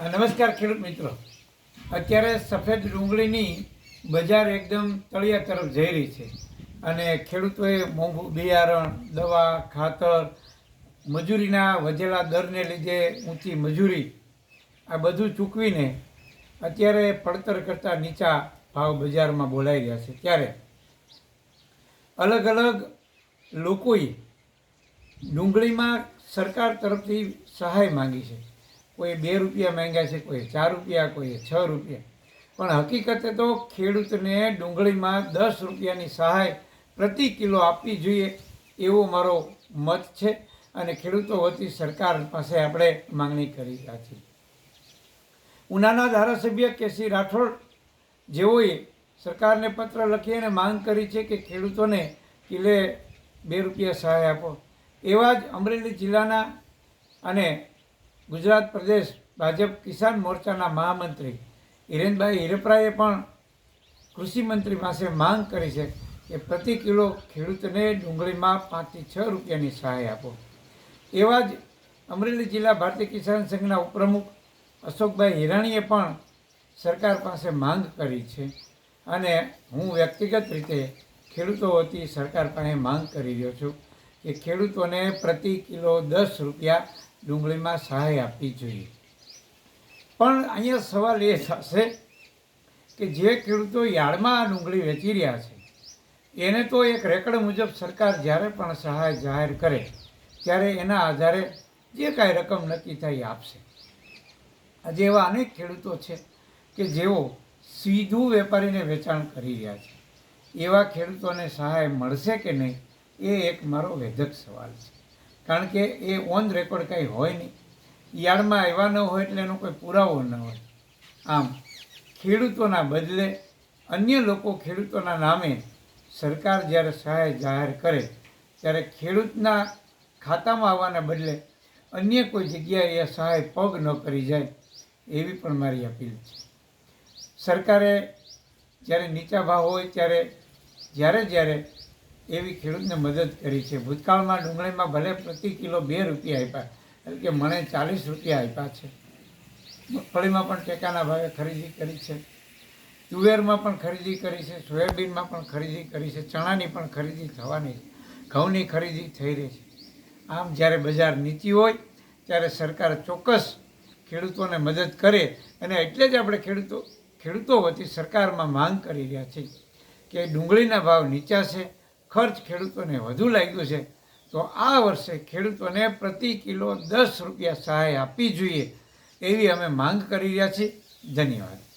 નમસ્કાર ખેડૂત મિત્રો. અત્યારે સફેદ ડુંગળીની બજાર એકદમ તળિયા તરફ જઈ રહી છે અને ખેડૂતોએ મોંઘું બિયારણ, દવા, ખાતર, મજૂરીના વધેલા દરને લીધે ઊંચી મજૂરી, આ બધું ચૂકવીને અત્યારે પડતર કરતાં નીચા ભાવ બજારમાં બોલાઈ રહ્યા છે. ત્યારે અલગ અલગ લોકોએ ડુંગળીમાં સરકાર તરફથી સહાય માંગી છે. કોઈ બે રૂપિયા માંગ્યા છે, કોઈ ચાર રૂપિયા, કોઈ છ રૂપિયા. પણ હકીકતે તો ખેડૂતને ડુંગળીમાં દસ રૂપિયાની સહાય પ્રતિ કિલો આપવી જોઈએ એવો મારો મત છે અને ખેડૂતો વતી સરકાર પાસે આપણે માંગણી કરી રહ્યા છીએ. ઉનાના ધારાસભ્ય કેસી રાઠોડ જેઓએ સરકારને પત્ર લખી અને માંગ કરી છે કે ખેડૂતોને કિલે બે રૂપિયા સહાય આપો. એવા જ અમરેલી જિલ્લાના અને ગુજરાત પ્રદેશ ભાજપ કિસાન મોરચાના મહામંત્રી. હિરેનભાઈ હિરપરાએ પણ કૃષિમંત્રી પાસે માંગ કરી છે કે પ્રતિ કિલો ખેડૂતને ડુંગળીમાં પાંચથી છ રૂપિયાની સહાય આપો. એવા જ અમરેલી જિલ્લા ભારતીય કિસાન સંઘના ઉપપ્રમુખ અશોકભાઈ હિરાણીએ પણ સરકાર પાસે માંગ કરી છે અને હું વ્યક્તિગત રીતે ખેડૂતો વતી સરકાર પાસે માંગ કરી રહ્યો છું કે ખેડૂતોને પ્રતિ કિલો દસ રૂપિયા ડુંગળીમાં સહાય આપવી જોઈએ. પણ અહીંયા સવાલ એ થશે કે જે ખેડૂતો યાર્ડમાં આ ડુંગળી વેચી રહ્યા છે, એને તો એક રેકડ મુજબ સરકાર જ્યારે પણ સહાય જાહેર કરે, ત્યારે એના આધારે જે કાંઈ રકમ નક્કી થાય આપશે. આજે એવા અનેક ખેડૂતો છે કે જેઓ સીધું વેપારીને વેચાણ કરી રહ્યા છે. એવા ખેડૂતોને સહાય મળશે કે નહીં, એ એક મારો વેધક સવાલ છે. કારણ કે એ ઓન રેકોર્ડ કંઈ હોય નહીં. યાર્ડમાં આવ્યા ન હોય એટલે એનો કોઈ પુરાવો ન હોય. આમ, ખેડૂતોના બદલે અન્ય લોકો ખેડૂતોના નામે સરકાર જ્યારે સહાય જાહેર કરે, ત્યારે ખેડૂતના ખાતામાં આવવાના બદલે અન્ય કોઈ જગ્યાએ એ સહાય પગ ન કરી જાય, એવી પણ મારી અપીલ છે. સરકારે જ્યારે નીચા ભાવ હોય ત્યારે, જ્યારે જ્યારે એવી ખેડૂતને મદદ કરી છે. ભૂતકાળમાં ડુંગળીમાં ભલે પ્રતિ કિલો બે રૂપિયા આપ્યા એટલે કે મને ચાલીસ રૂપિયા આપ્યા છે. મગફળીમાં પણ ટેકાના ભાવે ખરીદી કરી છે. તુવેરમાં પણ ખરીદી કરી છે. સોયાબીનમાં પણ ખરીદી કરી છે. ચણાની પણ ખરીદી થવાની છે. ઘઉંની ખરીદી થઈ રહી છે. આમ જ્યારે બજાર નીચી હોય, ત્યારે સરકાર ચોક્કસ ખેડૂતોને મદદ કરે અને એટલે જ આપણે ખેડૂતો ખેડૂતો વતી સરકારમાં માંગ કરી રહ્યા છીએ કે ડુંગળીના ભાવ નીચા છે ખર્ચ ખેડૂતોને વધુ લાગ્યું છે, તો આ વર્ષે ખેડૂતોને પ્રતિ કિલો દસ રૂપિયા સહાય આપવી જોઈએ, એવી અમે માંગ કરી રહ્યા છીએ. ધન્યવાદ.